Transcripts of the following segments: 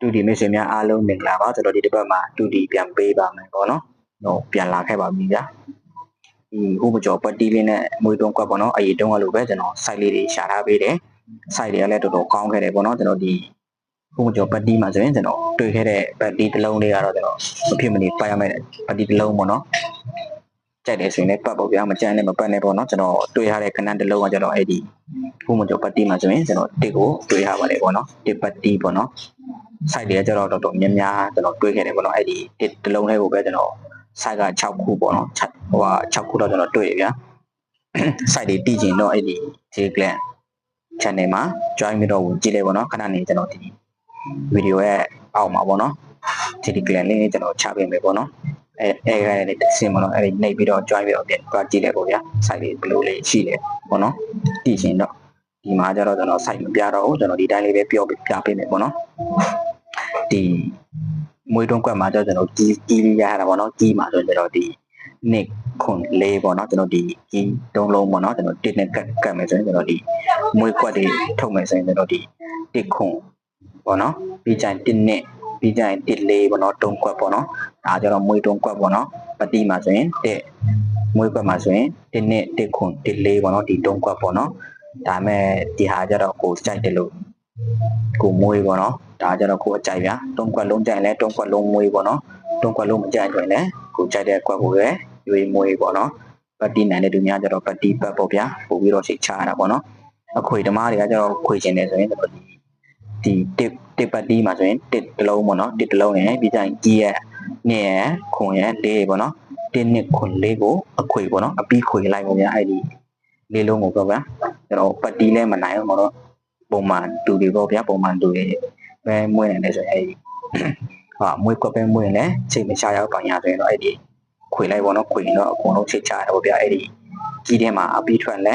တူဒီမိတ်ဆွေများအားလုံးမင်္ဂလာပါကျွန်တော်ဒီတစ်ပတ်မှာတူဒီပြန်ပေးပါမယ်ပေါ့နော်ဟိုပြန်လာခဲ့ပါပြီဗျာဒီဟိုမကျော်ပတ်တီးလေးနဲ့မွေးတုံးကွက်ပေါ့နော်အရေးတုံးကလိုပဲကျွန်တော် site လေးတွေရှာထားပေးတယ် site တွေကလည်းတော်တော်ကောင်းခဲ့တယ်ပေါ့နော်ကျွန်တော်ဒီဟိုမကျော်ပတ်တီးမှာဆိုရင်ကျွန်တော်တွေ့ခဲ့တဲ့ပတ်တီးတစ်လုံးလေးကတော့ကျွန်တော်မဖြစ်မနေပတ်ရမယ်ပတ်တီးတစ်လုံးပေါ့နော်ကြိုက်တယ်ဆိုရင်လည်းပတ်ပေါ့ဗျာမကြမ်းနဲ့မပတ်နဲ့ပေါ့နော်ကျွန်တော်တွေ့ရတဲ့ခဏတစ်လုံးကကျွန်တော်အဲ့ဒီဟိုမကျော်ပတ်တီးမှာဆိုရင်ကျွန်တော်တစ်ကိုတွေ့ရပါတယ်ပေါ့နော်တစ်ပတ်တီးပေါ့နော် site တွေကကျတော့တော်တော်များများကျွန်တော်တွေးခဲ့တယ်ပေါ့နော်အဲ့ဒီတစ်တစ်လုံးလေးကိုပဲကျွန်တော် site က6ခုပေါ့နော်6ဟိုဟာ6ခုတော့ကျွန်တော်တွေ့ရဗျာ site တွေတည်ကျင်တော့အဲ့ဒီ J-Clan channel မှာ join ပြီးတော့ဝင်ကြည့်လိုက်ပေါ့နော်ခဏနေကျွန်တော်ဒီဗီဒီယိုရဲ့အောက်မှာပေါ့နော် J-Clan လေးကျွန်တော်ချပေးမယ်ပေါ့နော်အဲအဲကလည်းတစ်စင်ပေါ့နော်အဲ့ဒီနှိပ်ပြီးတော့ join ပြီးတော့ပြန်သွားကြည့်လိုက်ပေါ့ဗျာ site လေးဘယ်လိုလေးရှိလဲပေါ့နော်တည်ကျင်တော့ဒီမှာကျတော့ကျွန်တော် site မပြတော့ဘူးကျွန်တော်ဒီတိုင်းလေးပဲပြောပြပေးမယ်ပေါ့နော် ဒီမွေးတုံးကွက်မှာကျတော့ကျွန်တော်ကြီးကြီးလေးရရတာပေါ့နော်ကြီးမှာဆိုရင်ကျွန်တော်ဒီနှစ်ခွန်လေးပေါ့နော်ကျွန်တော်ဒီကြီးတုံးလုံးပေါ့နော်ကျွန်တော်တစ်နဲ့ကတ်ကတ်မယ်ဆိုရင်ကျွန်တော်ဒီမွေးကွက်တွေထုတ်မယ်ဆိုရင်ကျွန်တော်ဒီတစ်ခွန်ပေါ့နော်ပြီးကြရင်တစ်နှစ်ပြီးကြရင်တစ်လေးပေါ့နော်တုံးကွက်ပေါ့နော်ဒါကျတော့မွေးတုံးကွက်ပေါ့နော်ပတိမှာဆိုရင်တစ်မွေးကွက်မှာဆိုရင်တစ်နှစ်တစ်ခွန်တစ်လေးပေါ့နော်ဒီတုံးကွက်ပေါ့နော်ဒါမဲ့ဒီဟာကျတော့ကိုကြိုက်တယ်လို့ကိုမွေးပေါ့နော် ဒါကြတော့ကိုယ်အကြိုက်ဗျာတုံးကွက်လုံးကြိုက်လဲတုံးကွက်လုံးမွေးပေါ့နော်တုံးကွက်လုံးမကြိုက်ရင်လည်းကိုကြိုက်တဲ့ကွက်ကိုပဲရွေးမွေးပေါ့နော်ပတ်တီနိုင်တဲ့သူများကြတော့ပတ်တီပတ်ပေါ့ဗျာပို့ပြီးတော့စိတ်ချရတာပေါ့နော်အခွေဓမားတွေကကြတော့ခွေကျင်တယ်ဆိုရင်တို့ဒီဒီတစ်တစ်ပတ်တီမှာဆိုရင်တစ်တစ်လုံးပေါ့နော်တစ်တစ်လုံးနဲ့ပြီးကြရင်ကြီးရဲ့နှစ်ရဲ့ခွန်ရဲ့လေးပေါ့နော်တစ်နှစ်ခွန်လေးကိုအခွေပေါ့နော်အပီးခွေလိုက်ပေါ့ဗျာအဲ့ဒီလေးလုံးကိုပေါ့ဗျာကျွန်တော်ပတ်တီလဲမနိုင်ဘူးပေါ့နော်ပုံမှန်တူတွေပေါ့ဗျာပုံမှန်တူတွေ ပဲမွေးနေတယ်ဆိုရင်အဲ့ဒီဟာမွေးကွက်ပဲမွေးရင်လည်းချိန်မချရအောင်တောင်ရဆိုရင်တော့အဲ့ဒီခွေလိုက်ပေါ့နော်ခွေရင်တော့အကုန်လုံးချိန်ချရတယ်ပေါ့ဗျာအဲ့ဒီကြီးထဲမှာအပီးထွက်လဲ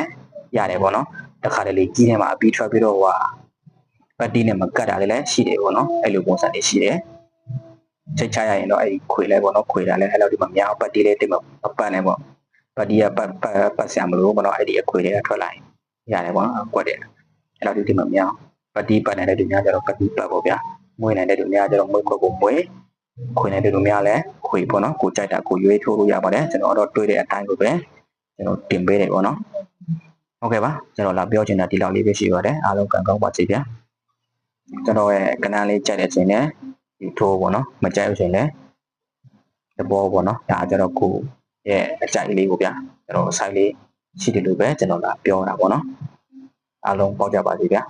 ရတယ်ပေါ့နော်တခါတလေကြီးထဲမှာအပီးထွက်ပြီးတော့ဟိုပတ်တီးနဲ့မကတ်တာလည်းလည်းရှိတယ်ပေါ့နော်အဲ့လိုပုံစံတွေရှိတယ်ချိန်ချရရင်တော့အဲ့ဒီခွေလိုက်ပေါ့နော်ခွေတာလည်းအဲ့လိုဒီမှာများပတ်တီးလေးတိတ်မပတ်နဲ့ပေါ့ပတ်တီးကပတ်ပတ်ပတ်ဆံမလို့ပေါ့နော်အဲ့ဒီအခွေတွေကထွက်လာရင်ရတယ်ပေါ့နော်ကွက်တယ်အဲ့လိုဒီတိတ်မများ ပတိပတ်နေတဲ့သူများကြတော့ပတိပတ်ပေါ့ဗျာမွေးနေတဲ့သူများကြတော့မွေးခွက်ကိုမွေးခွေနေတဲ့သူများလည်းခွေပေါ့နော်ကိုကြိုက်တာကိုရွေးထိုးလို့ရပါတယ်ကျွန်တော်တော့တွေးတဲ့အတိုင်းကိုပဲကျွန်တော်တင်ပေးတယ်ပေါ့နော်ဟုတ်ကဲ့ပါကျွန်တော်လာပြောချင်တာဒီလောက်လေးပဲရှိပါတယ်အားလုံးကံကောင်းပါစေဗျာကျွန်တော်ရဲ့ကနန်းလေးကြိုက်တဲ့ချိန်နဲ့ဒီထိုးပေါ့နော်မကြိုက်လို့ချိန်လည်းတဘောပေါ့နော်ဒါကြတော့ကိုရဲ့အကြိုက်လေးကိုဗျာကျွန်တော် site လေးရှိတယ်လို့ပဲကျွန်တော်လာပြောတာပေါ့နော်အားလုံးပေါက်ကြပါစေဗျာ